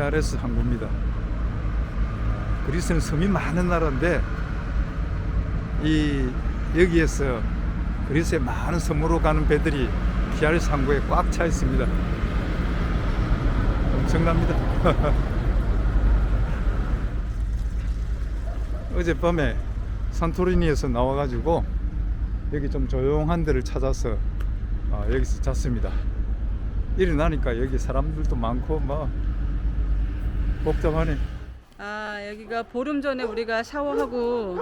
TRS 항구입니다. 그리스는 섬이 많은 나라인데 이 여기에서 그리스의 많은 섬으로 가는 배들이 TRS 항구에 꽉 차 있습니다. 엄청납니다. 어젯밤에 산토리니에서 나와가지고 여기 좀 조용한 데를 찾아서 어, 여기서 잤습니다. 일어나니까 여기 사람들도 많고 뭐 복잡하네. 아 여기가 보름 전에 우리가 샤워하고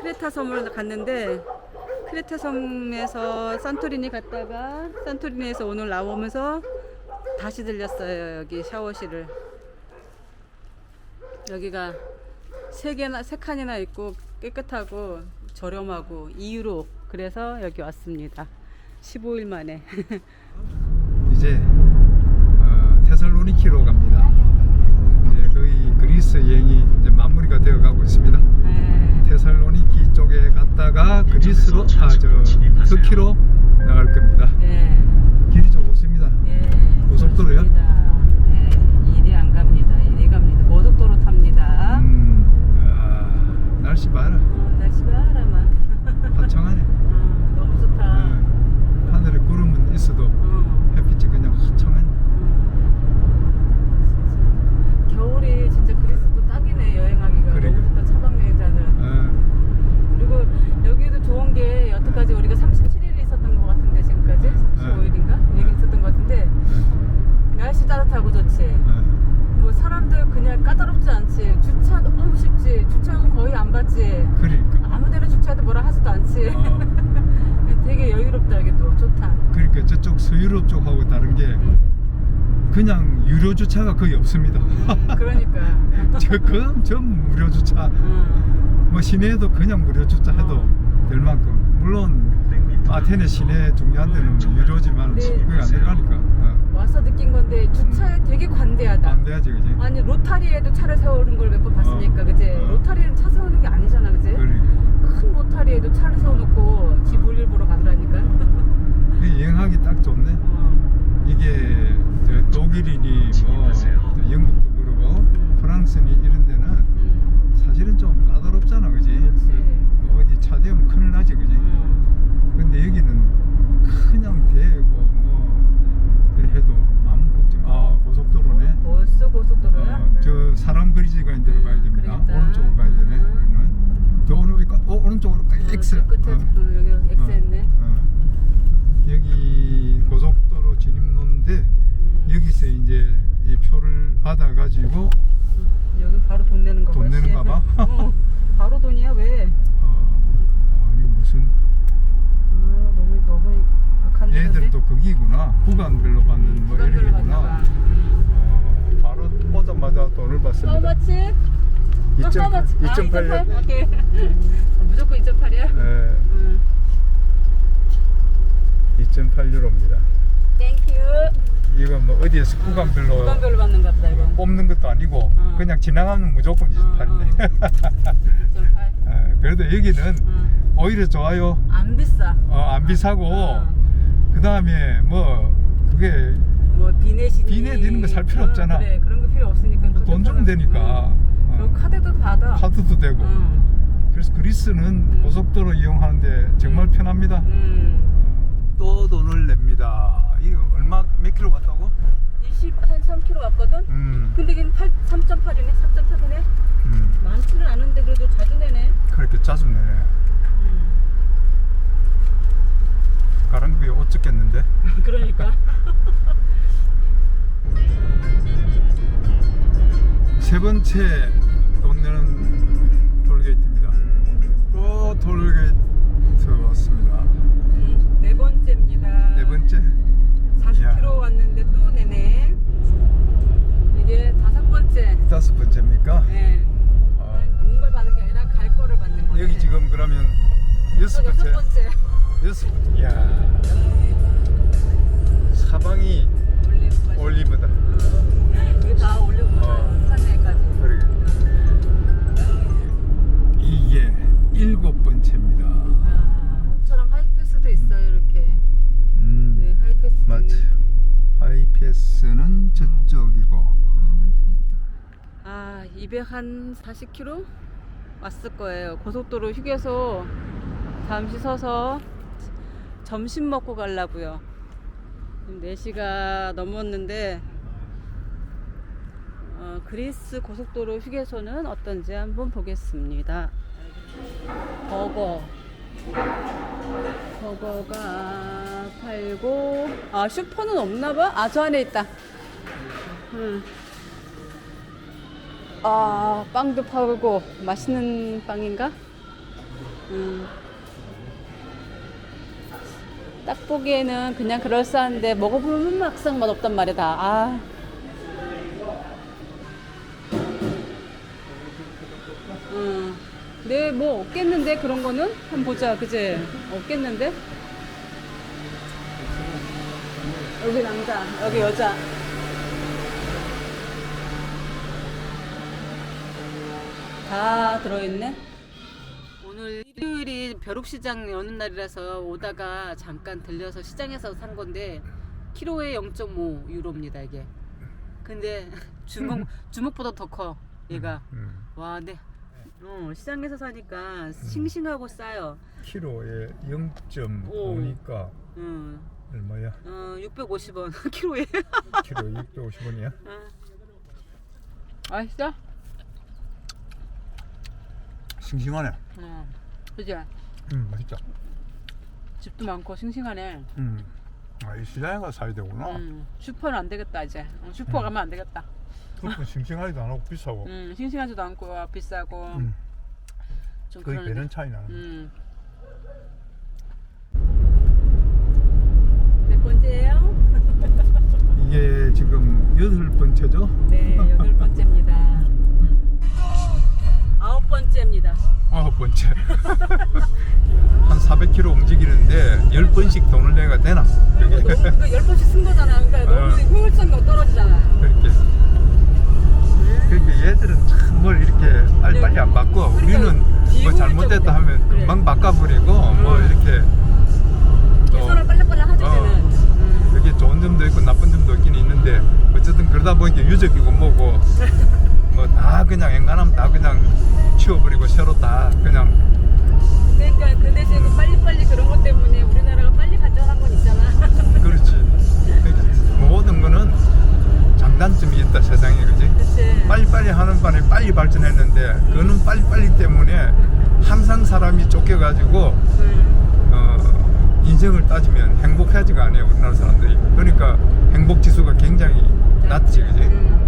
크레타 섬을 갔는데 크레타 섬에서 산토리니 갔다가 산토리니에서 오늘 나오면서 다시 들렸어요 여기 샤워실을 여기가 세 개나 세 칸이나 있고 깨끗하고 저렴하고 2유로 그래서 여기 왔습니다 15일 만에 이제 어, 테살로니키로 갑니다. 그리스 여행이 이제 마무리가 되어 가고 있습니다. 네. 테살로니키 쪽에 갔다가 그리스로 아저 터키로 나갈 겁니다. 네. 길이 좋습니다. 예, 고속도로요? 그렇습니다. 예, 이리 안 갑니다. 이리 갑니다. 고속도로 탑니다. 음, 아, 날씨 봐라. 어, 날씨 바라만. 화창하네. 어, 너무 좋다. 어, 하늘에 구름은 있어도 어, 햇빛이 그냥 화창하네. 어. 겨울이 진짜 그리스도 딱이네 여행하기가 그러게. 너무 좋다 차박 여행자는. 어, 그리고 여기도 좋은 게 여태까지 우리가 37일 있었던 것 같은데 지금까지 35일인가 여기 있었던 것 같은데 날씨 따뜻하고 좋지. 어, 뭐 사람들 그냥 까다롭지 않지 주차 너무 쉽지 주차요금 거의 안 받지 그러니까. 아무데나 주차해도 뭐라 하지도 않지 어, 되게 여유롭다 여기도 좋다 그러니까 저쪽 서유럽 쪽하고 다른 게 음, 그냥 유료 주차가 거의 없습니다. 음, 그러니까 저 그럼 전부 무료 주차. 음, 뭐 시내에도 그냥 무료 주차해도 어. 될 만큼 물론 아테네 시내 중요한 데는 뭐 유료지만 네. 그게 안 들어가니까 어. 와서 느낀 건데 주차에 되게 관대하다 안 돼야지 그지? 아니 로타리에도 차를 세우는 걸 몇 번 봤으니까 어. 그지 어. 로타리는 차 세우는 게 아니잖아 그지 그러니까 큰 로타리에도 차를 세워놓고 집 볼일 보러 가더라니까 이 여행하기 딱 좋네. 어. 이게 저 독일이니 뭐저 영국도 그러고 음. 프랑스니 이런 데는 음, 사실은 좀 까다롭잖아 그지? 뭐 어디 차 대면 큰일 나지 그지? 음. 근데 여기는 그냥 대고 뭐 해도 아무 걱정 아 고속도로네 벌써 고속도로야? 어, 저 사람 그리지가 있는 데로 가야 됩니다 그러니까. 오른쪽으로 가야 되네 음. 우리는 저 오늘 어, 오른쪽으로 딱 어, X 저 끝에 어. 어, 여기 X 했네. 어, 어. 여기 고속도로 진입로인데 음. 여기서 이제 이 표를 받아 가지고 여기 바로 돈 내는 거돈 봐, 씨. 내는가 봐? 어, 바로 돈이야 왜? 어, 어, 이거 무슨 아, 너무 너무 박한데. 얘들도 거기구나 구간별로 받는 뭐 이런 구간별로 받나 봐. 게구나 어, 바로 오자마자 돈을 How 받습니다. much? How 2.8, much? 아, 2.8년. 오케이. 아, 무조건 2.8이야? 예, 응. 2.8 유로입니다. 땡큐. 이거 뭐 어디에서 구간별로 구간별로 받는가 보다 이거. 뽑는 것도 아니고 어. 그냥 지나가면 무조건 28인데. 2.8. 예, 그래도 여기는 응. 오히려 좋아요. 안 비싸. 어, 안 비싸고 어. 그 다음에 뭐 그게 뭐 비내시니 비내 드는 거 살 필요 어, 없잖아. 그래 그런 거 필요 없으니까 돈 주면. 되니까. 응. 어. 그 카드도 받아. 카드도 되고. 응. 그래서 그리스는 음. 고속도로 이용하는데 정말 음. 편합니다. 음. 또 돈을 냅니다. 이거 얼마 몇 킬로 왔다고? 20, 한 3kg 왔거든? 음. 근데 이게 8, 3.8이네? 3.4이네? 음. 많지는 않은데 그래도 자주 내네. 그렇게 자주 내네. 음. 가랑비에 옷 젖겠는데? 그러니까. 세 번째 번째. 다섯 번째입니까? 네. 어, 온걸 받는 게 아니라 갈 거를 받는 거네. 여기 지금 그러면 여섯 또 여섯 번째. 번째. 여섯. 야 사방이 올리브. 올리브다. 이게 다 올리브. 어. 산에까지. 그러게. 이게 일곱 번째입니다. 아, 처럼 하이패스도 있어요 이렇게. 음, 네, 하이패스. 맞지. 하이패스는 저쪽이고 음, 아, 200한 40km 왔을 거예요. 고속도로 휴게소 잠시 서서 점심 먹고 가려고요. 지금 4시가 넘었는데 어, 그리스 고속도로 휴게소는 어떤지 한번 보겠습니다. 버거 버거가 팔고 아 슈퍼는 없나 봐? 아 저 안에 있다. 음. 아 빵도 팔고 맛있는 빵인가? 음. 딱 보기에는 그냥 그럴싸한데 먹어보면 막상 맛없단 말이다. 아. 음. 네, 뭐 없겠는데 그런 거는 한번 보자, 그지? 없겠는데? 여기 남자, 여기 여자. 다 들어있네. 오늘 일요일이 벼룩시장 여는 날이라서 오다가 잠깐 들려서 시장에서 산 건데 키로에 0.5 유로입니다 이게. 근데 주먹 주먹보다 더 커 얘가. 음. 와, 네. 어, 시장에서 사니까 싱싱하고 싸요. 키로에 오. 0.5니까 음, 얼마야? 어, 650원 키로에. 키로 650원이야? 맛있어? 싱싱하네. 어, 그지? 음, 맛있다. 집도 많고 싱싱하네. 음. 아, 이 시장에 가서 사야 되구나. 음, 슈퍼는 안 되겠다 이제. 어, 슈퍼 음. 가면 안 되겠다. 그렇고 싱싱하지도 않고 비싸고. 음, 싱싱하지도 않고 비싸고 음. 좀 거의. 배는 차이 나는. 음. 몇 번째예요? 이게 지금 여덟 번째죠? 네, 여덟 번째입니다. 아홉 번째입니다. 아홉 번째. 한 400km 움직이는데 10번씩 돈을 내가 되나? 그게 너무 그열 번씩 쓴 거잖아. 그러니까 너무 어. 효율성이 떨어지잖아. 그렇게. 그러니까 얘들은 참 뭘 이렇게 빨리 빨리 안 바꿔. 우리는 뭐. 잘못됐다 하면 그래. 금방 바꿔버리고 뭐 음. 이렇게 또 개선을 빨리빨리 하죠, 어. 쟤는. 음. 여기 좋은 점도 있고 나쁜 점도 있긴 있는데 어쨌든 그러다 보니까 유적이고 뭐고 뭐 다 그냥 앵간하면 다 그냥 치워버리고 새로 다 그냥 그러니까 그 대신 그 빨리빨리 그런 것 때문에 우리나라가 빨리 발전한 건 있잖아. 그렇지. 그러니까 모든 거는 장단점이 있다 세상에 그지? 그치. 빨리빨리 하는 반에 빨리 발전했는데 그거는 빨리빨리 때문에 항상 사람이 쫓겨가지고 음. 어, 인생을 따지면 행복하지가 않아요 우리나라 사람들이 그러니까 행복 지수가 굉장히 낮지 그지? 음.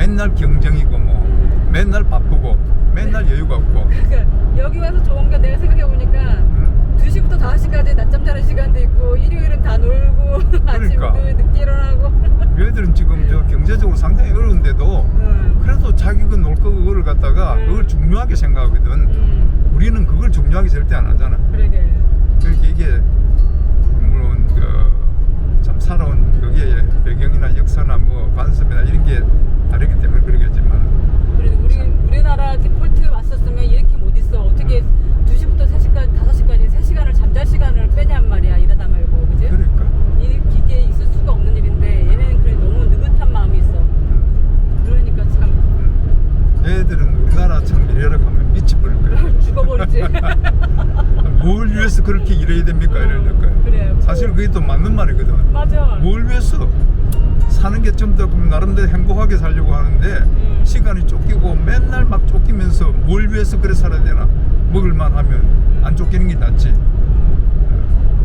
맨날 경쟁이고 뭐 음. 맨날 바쁘고 맨날 여유가 없고 그러니까 여기 와서 좋은 게 내가 생각해 보니까 음, 2시부터 5시까지 낮잠 자는 시간도 있고 일요일은 다 놀고 그러니까. 아침도 늦게 일어나고 얘들은 지금 저 경제적으로 상당히 어려운데도 음. 그래도 자기 그놀거 그거를 갖다가 음. 그걸 중요하게 생각하거든 음. 우리는 그걸 중요하게 절대 안 하잖아 그러게 물론 그, 참 살아온 거기에 배경이나 역사나 뭐 관습이나 이런 게 다르기 때문에 그러겠지만 그래도 우리 우리나라 디폴트 왔었으면 이렇게 못 있어 어떻게 2시부터 3시까지 5시까지 3시간을 잠잘 시간을 빼냔 말이야 일하다 말고 그지? 그러니까 이 기계에 있을 수가 없는 일인데 얘네는 그래 너무 느긋한 마음이 있어 음, 그러니까 참 음. 얘들은 우리나라 참 이래라 하면 미치 버릴 거야 죽어버리지 뭘 위해서 그렇게 일해야 됩니까 이럴 거야 그래 사실 그게 또 맞는 말이거든 맞아 뭘 위해서 사는 게 나름대로 행복하게 살려고 하는데 음. 시간이 쫓기고 맨날 막 쫓기면서 뭘 위해서 그래 살아야 되나? 먹을만 하면 안 쫓기는 게 낫지.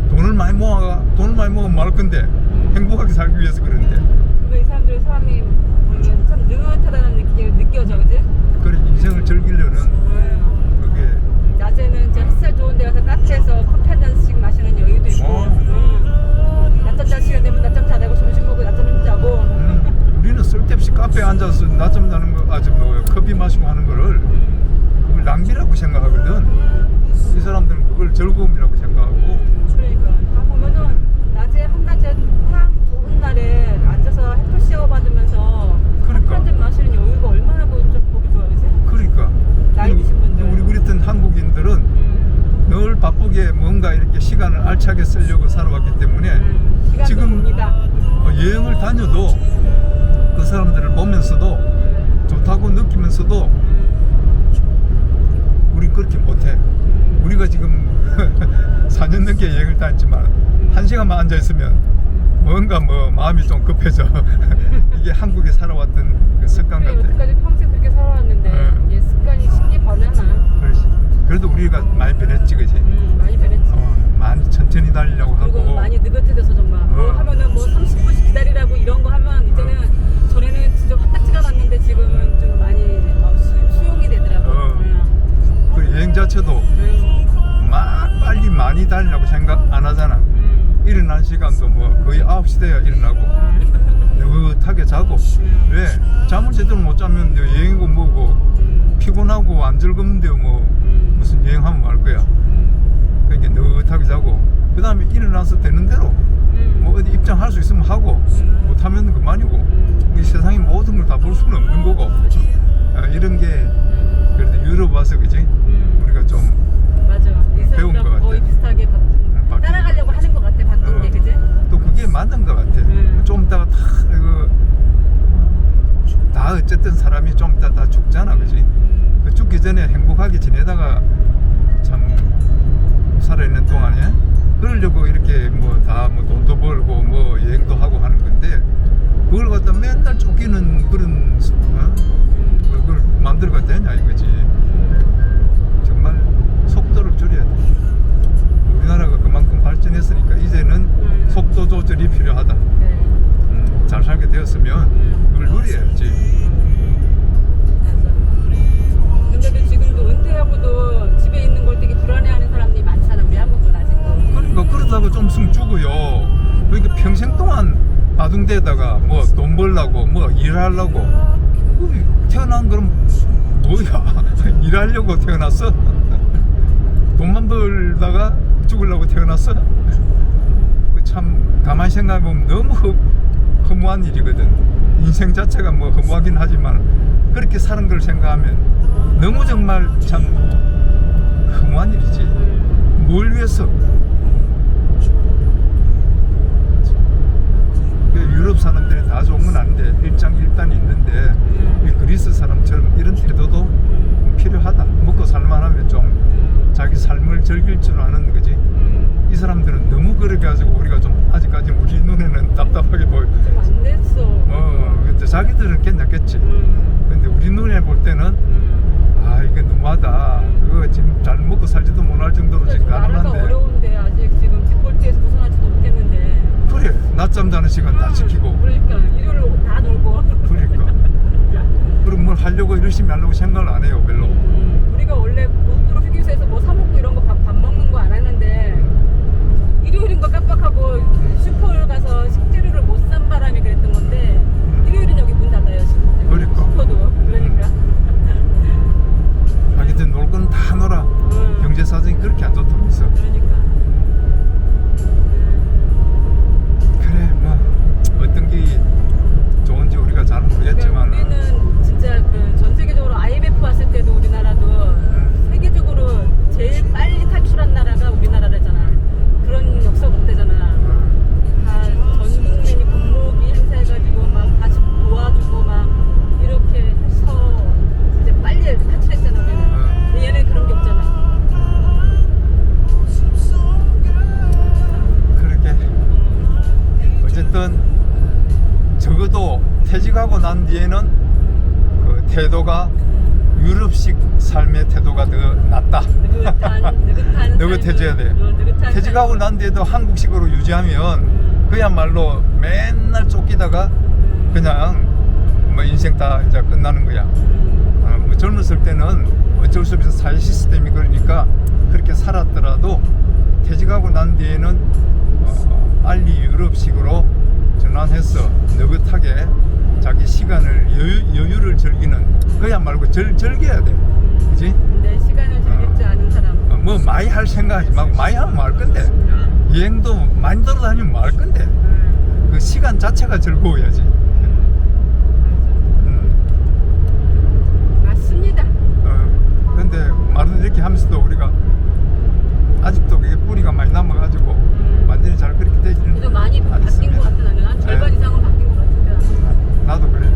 돈을 많이 모아 돈을 많이 모으면 말 건데 행복하게 살기 위해서 그러는데. 근데 이 사람들 사람이 보면 참 느긋하다는 느낌이 느껴져 그지? 그래 인생을 즐기려는 음. 그게 낮에는 이제 햇살 좋은 데 가서 카페에서 커피 한 잔씩 마시는 여유도 있고 어. 음. 낮잠 잘 시간 되면 낮잠 자고 점심 먹고 낮잠 좀 자고 음, 우리는 쓸데없이 카페에 앉아서 낮잠 자는 거 아주 뭐 커피 마시고 하는 거를 음. 그걸 낭비라고 생각하거든 이 사람들은 그걸 즐거움이라고 생각하고 그러니까 다 보면은 낮에 한낮에 딱 좋은 날에 앉아서 햇볕 쉐어 받으면서 그러니까. 커피 한 잔 마시는 여유가 얼마나 보- 좀 보기 좋아 그지? 그러니까 나이 드신 분들. 우리 우리 같은 한국인들은 음. 늘 바쁘게 뭔가 이렇게 시간을 알차게 쓰려고 살아왔기 때문에 음. 시간도 지금 옵니다. 어, 여행을 다녀도 그 사람들을 보면서도 좋다고 느끼면서도 음, 우리 그렇게 못해. 우리가 지금 4년 넘게 여행을 다녔지만 한 시간만 앉아 있으면 뭔가 뭐 마음이 좀 급해져. 이게 한국에 살아왔던 그 습관 그래, 같아. 여태까지 평생 그렇게 살아왔는데 음. 이게 습관이 쉽게 변하나? 그렇지. 그래도 우리가 많이 변했지, 그지? 음, 많이 변했지. 어, 많이 천천히 달리려고 하고. 많이 느긋해져서 정말 뭐 어. 하면은 뭐 30분씩 기다리라고 이런 거 하면 이제는 전에는 진짜 화딱지가 났는데 지금은 좀 많이 어, 수, 수용이 되더라고. 어. 응. 그 여행 자체도 응. 막 빨리 많이 달리려고 생각 안 하잖아. 응. 일어난 시간도 뭐 거의 9시 돼야 일어나고 느긋하게 자고 왜 잠을 제대로 못 자면 여행이고 뭐고 응. 피곤하고 안 즐거운데 뭐 응. 무슨 여행하면 말 거야 응. 그러니까 느긋하게 자고 그 다음에 일어나서 되는 대로 응. 뭐 어디 입장할 수 있으면 하고 음. 못하면 그만이고 응. 이 세상의 모든 걸 다 볼 수는 없는 거고 아, 이런 게 그래도 유럽 와서 그지 응. 우리가 좀 배운 것 같아. 거의 비슷하게 바, 바뀐 따라가려고 하는 것 같아. 바뀐 어. 게 그지? 또 그게 맞는 것 같아. 음. 좀 이따가 다 이거 다 어쨌든 사람이 좀 이따 다 죽잖아, 그지? 음. 그 죽기 전에 행복하게 지내다가 참 살아있는 동안에 그러려고 이렇게 뭐 다뭐 돈도 벌고 뭐 여행도 하고 하는 건데 그걸 갖다 맨날 쫓기는 그런 어? 음. 그걸 만들어가 되냐 이거지. 속도를 줄여야 돼. 우리나라가 그만큼 발전했으니까 이제는 음. 속도 조절이 필요하다. 네. 음, 잘 살게 되었으면 음. 그걸 누려야지. 근데도 지금도 은퇴하고도 집에 있는 걸 되게 불안해하는 사람들이 많잖아. 우리 한국은 아직도. 그러니까 그러다가 좀 있으면 죽어요. 그러니까 평생 동안 바둥대다가 뭐 돈 벌라고 뭐 일하려고 그 태어난 그럼 뭐야 일하려고 태어났어? 돈만 벌다가 죽으려고 태어났어? 그참 가만히 생각해보면 너무 허, 허무한 일이거든. 인생 자체가 뭐 허무하긴 하지만 그렇게 사는 걸 생각하면 너무 정말 참 허무한 일이지. 뭘 위해서? 그 유럽 사람들이 다 좋은 건 아닌데 일장일단이 있는데 이 그리스 사람처럼 이런 태도도 필요하다. 먹고 살만하면 좀 자기 삶을 즐길 줄 아는 거지. 이 사람들은 너무 그렇게 가지고 우리가 좀 아직까지 우리 눈에는 답답하게 보여. 좀안 됐어. 어, 근데 자기들은 괜찮겠지. 음. 근데 우리 눈에 볼 때는 음. 아 이게 너무하다. 그거 지금 잘 먹고 살지도 못할 정도로 지금 나라가 가난한데. 어려운데 아직 지금 디폴트에서 벗어나지도 못했는데. 그래 낮잠 자는 시간 다 지키고. 그러니까 일요일 다 놀고. 그러니까. 그럼 뭘 하려고 열심히 하려고 생각을 안 해요 별로. 음, 우리가 원래 고속도 로 휴게소에서 뭐 사 먹고 이런 거밥 먹는 거 안 하는데 일요일인 거 깜빡하고 슈퍼를 가서 식재료를 못 산 바람에 그랬던 건데 일요일은 여기 문 닫아요. 슈- 그러니까. 그러니까. 자기들 놀 건 다 놀아. 음, 경제 사정이 그렇게 안 좋다면서. 그러니까. 삶을. 난 뒤에도 한국식으로 유지하면 그야말로 맨날 쫓기다가 그냥 뭐 인생 다 이제 끝나는 거야. 어, 뭐 젊었을 때는 어쩔 수 없이 사회 시스템이 그러니까 그렇게 살았더라도 퇴직하고 난 뒤에는 어, 빨리 유럽식으로 전환해서 느긋하게 자기 시간을 여유, 여유를 즐기는 그야말로 즐, 즐겨야 돼. 그지? 내 시간을 사람. 어, 뭐 많이 할 생각하지 말고 많이 하면 말 건데 여행도 많이 돌아다니면 말 건데 음, 그 시간 자체가 즐거워야지. 음. 맞습니다. 어, 근데 말은 이렇게 하면서도 우리가 아직도 그게 뿌리가 많이 남아가지고 음. 완전히 잘 그렇게 되지는 그래도 많이 바뀐 않습니다. 것 같아 나는 한 절반 네. 이상은 바뀐 것 같은데. 나도 그래.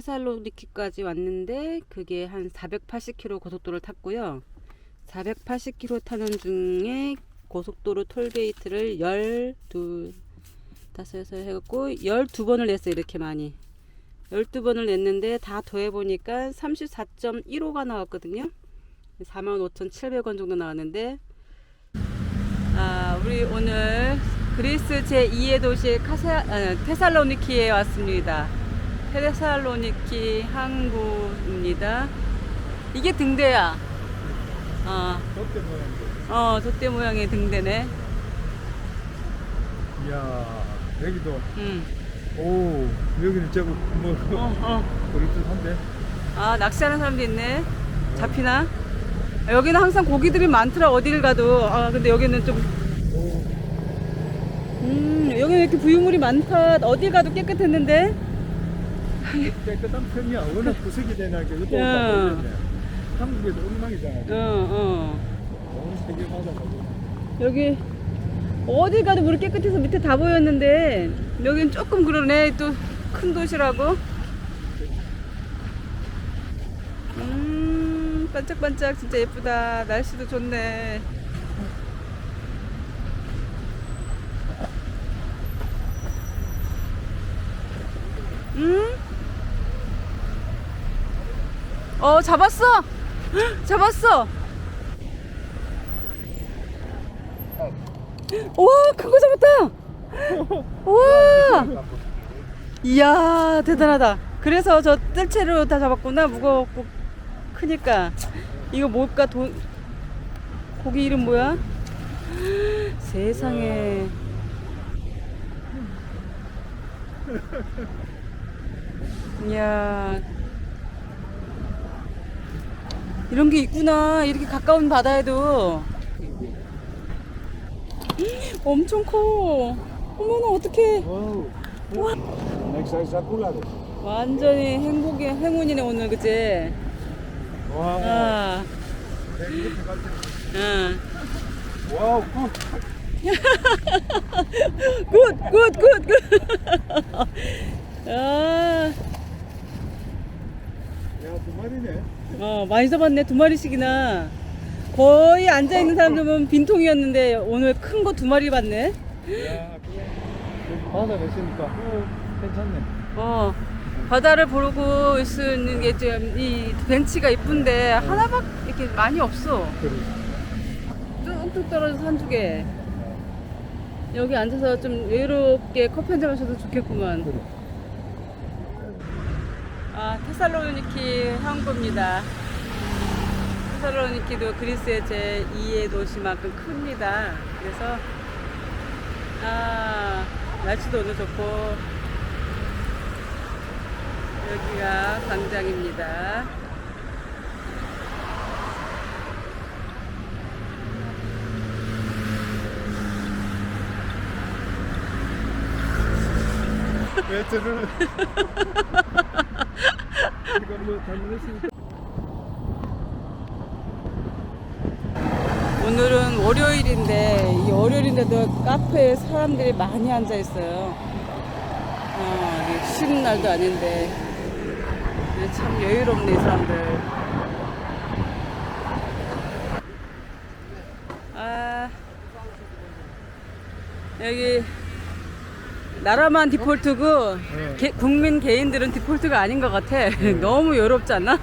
테살로니키까지 왔는데 그게 한 480km 고속도로를 탔고요. 480km 타는 중에 고속도로 톨게이트를 12 다섯에서 해갖고 12번을 냈어요. 이렇게 많이. 12번을 냈는데 다 더해보니까 34.15가 나왔거든요. 45,700원 정도 나왔는데 아, 우리 오늘 그리스 제2의 도시 카사, 아, 테살로니키에 왔습니다. 테살로니키 항구입니다. 이게 등대야. 어, 롯데 모양도. 어, 돛대 모양의 등대네. 이야 여기도 음. 오 여기는 저거 뭐 어, 어. 그럴듯한데. 아, 낚시하는 사람도 있네. 잡히나? 아, 여기는 항상 고기들이 많더라, 어디를 가도. 아, 근데 여기는 좀, 오. 음, 여기는 이렇게 부유물이 많다. 어딜 가도 깨끗했는데. 깨끗한 편이야. 워낙 구석이 되나 게 이것도 야. 한국에도 엉망이잖아. 어, 어. 온 세계마다 가고. 여기 어디 가도 물이 깨끗해서 밑에 다 보였는데 여긴 조금 그러네 또 큰 도시라고 음 반짝반짝 진짜 예쁘다 날씨도 좋네 음? 어 잡았어 헉, 잡았어 와, 큰 거 잡았다! 와! 이야, 대단하다. 그래서 저 뜰채로 다 잡았구나. 무거웠고, 크니까. 이거 뭘까? 도... 고기 이름 뭐야? 세상에. 이야. 이런 게 있구나. 이렇게 가까운 바다에도. 엄청 커. 어머나 어떡해. 넥사이사쿨라도. 완전히 행복의 행운이네 오늘 그치? 와. 아. 아. 와우. 굿. 굿, 굿, 굿, 굿. 아, 야 두 마리네. 어 많이 잡았네 두 마리씩이나. 거의 앉아 있는 사람들 보면 빈통이었는데 오늘 큰 거 두 마리 봤네. 야 그래. 바다 계시니까 어, 괜찮네. 어. 바다를 보고 있는 게좀이 벤치가 이쁜데 하나밖에 이렇게 많이 없어. 그래. 뚝뚝 떨어져서 한 주게. 여기 앉아서 좀 외롭게 커피 한 잔 마셔도 좋겠구만. 그래. 아, 테살로니키 항구입니다. 테살로니키도 그리스의 제 2의 도시만큼 큽니다. 그래서 아, 날씨도 오늘 좋고 여기가 광장입니다. 왜 저를? 오늘은 월요일인데 이 월요일인데도 카페에 사람들이 많이 앉아 있어요. 어, 쉬는 날도 아닌데 근데 참 여유롭네 이 사람들. 아 여기 나라만 디폴트고 네. 개- 국민 개인들은 디폴트가 아닌 것 같아. 너무 여롭지 않나?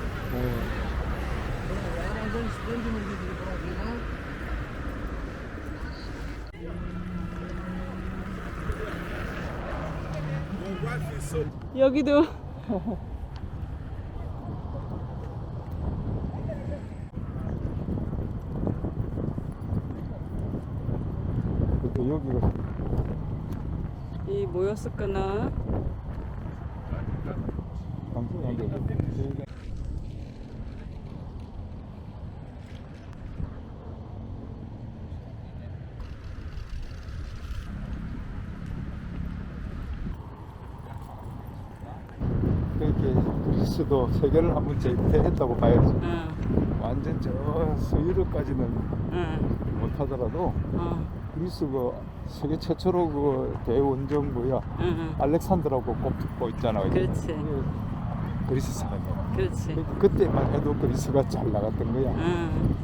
여기도 또 여기가 되고. 그렇게 그리스도 세계를 한번 제패했다고 봐야지. 응, 완전 저 서유럽까지는 응, 못하더라도 어, 그리스가 세계 최초로 그 대원정 뭐야 응, 응. 알렉산드라고 꼽고 있잖아. 그렇지. 그 그리스 사람이야. 그렇지. 그- 그때만 해도 그리스가 잘 나갔던 거야. 응.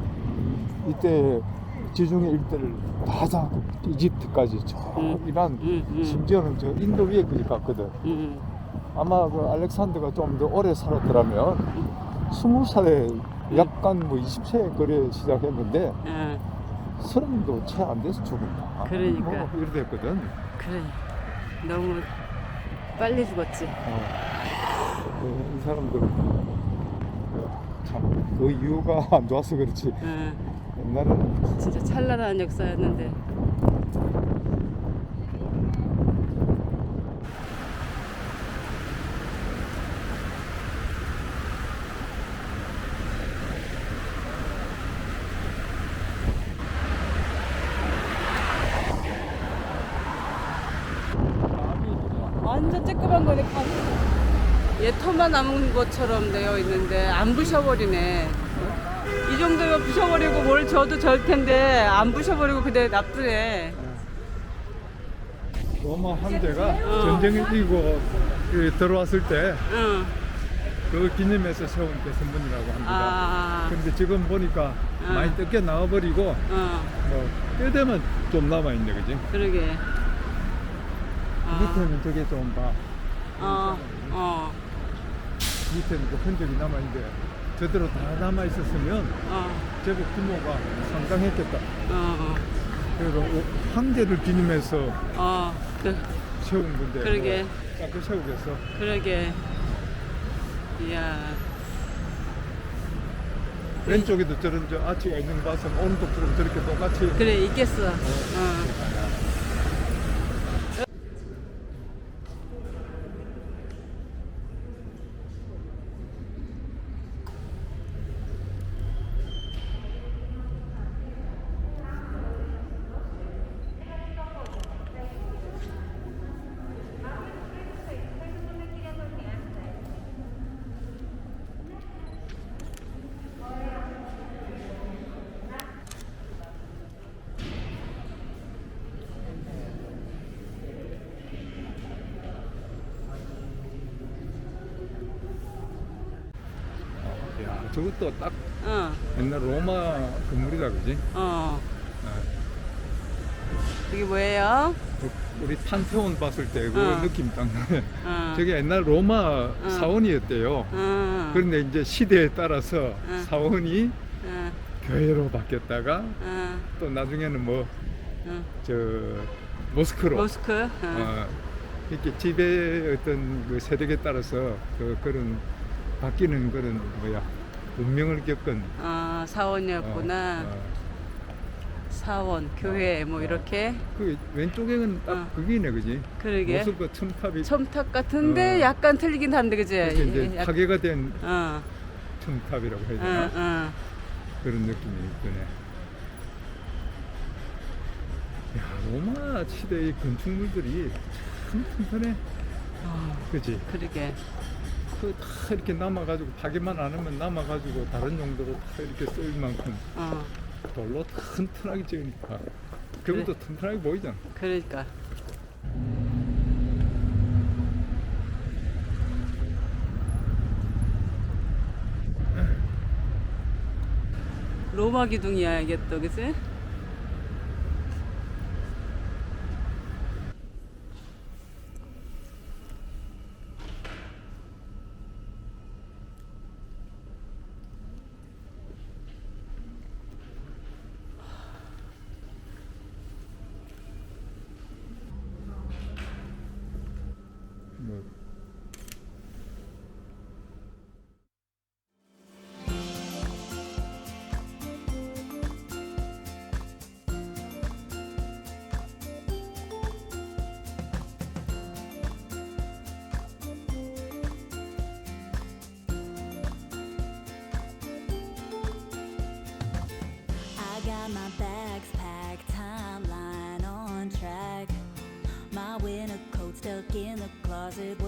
이때 지중해 일대를 다 잡고 이집트까지 저 음. 이란 응, 응. 심지어는 저 인도 위에까지 갔거든. 응. 아마 그 알렉산더가 좀 더 오래 살았더라면 스무 살에 약간 뭐 20세 거래 시작했는데 응. 서른도 채 안 돼서 죽었다. 그러니까. 뭐 이래 됐거든. 그래. 너무 빨리 죽었지. 어. 그, 이 사람들 참그 이유가 안 좋아서 그렇지. 응. 옛날에는 진짜 찬란한 역사였는데. 완전 쬐끄만 거네. 얘 터만 남은 것처럼 되어 있는데 안 부셔버리네. 이 정도면 부셔버리고 뭘 줘도 절 텐데 안 부셔버리고 그대 납두네. 로마 함대가 어. 전쟁을 이기고 그 들어왔을 때 응. 그 기념해서 세운 개선문이라고 합니다. 아. 그런데 지금 보니까 어. 많이 뜯겨 나와버리고 어. 뭐 뼈대만 좀 남아있네 그지? 그러게. 아. 밑에는 저게 좀 봐. 어. 어. 밑에는 그 흔적이 남아있는데 저대로 다 남아있었으면 어. 제법 규모가 상당했겠다. 어. 그래서 오- 황제를 기념해서 어. 그, 세운 건데 그러게. 뭐 세우겠어. 그러게. 이야. 왼쪽에도 저런 저 아치가 있는 거 봐서 오른쪽처럼 저렇게 똑같이 그래 있겠어. 어. 야 저것도 딱 어. 옛날 로마 건물이다 그지? 어. 아, 이게 뭐예요? 그 우리 판테온 봤을 때 그 어. 느낌 딱 나네. 어. 저게 옛날 로마 사원이었대요. 어. 그런데 이제 시대에 따라서 응. 사원이 어. 교회로 바뀌었다가 어. 또 나중에는 뭐저 어. 모스크로 모스크. 어. 어, 이렇게 지배 어떤 그 세력에 따라서 그 그런 바뀌는 그런 뭐야 운명을 겪은 어, 사원이었구나. 어, 어. 사원, 교회 뭐 이렇게. 그 왼쪽에는 딱 어. 그기네 그지? 그러게. 모습과 첨탑이 첨탑 같은데 어. 약간 틀리긴 한데 그지? 이제 약- 파괴가 된 어. 첨탑이라고 해야 어. 되나? 어. 그런 느낌이 드네. 야, 로마 시대의 건축물들이 참 튼튼해. 어. 그지? 그러게. 그 다 이렇게 남아가지고 파괴만 안 하면 남아가지고 다른 용도로 다 이렇게 쓰일 만큼 어. 돌로 튼튼하게 지으니까 그것도 튼튼하게 보이잖아. 그러니까. 로마 기둥이야 이게 또 그지? In the closet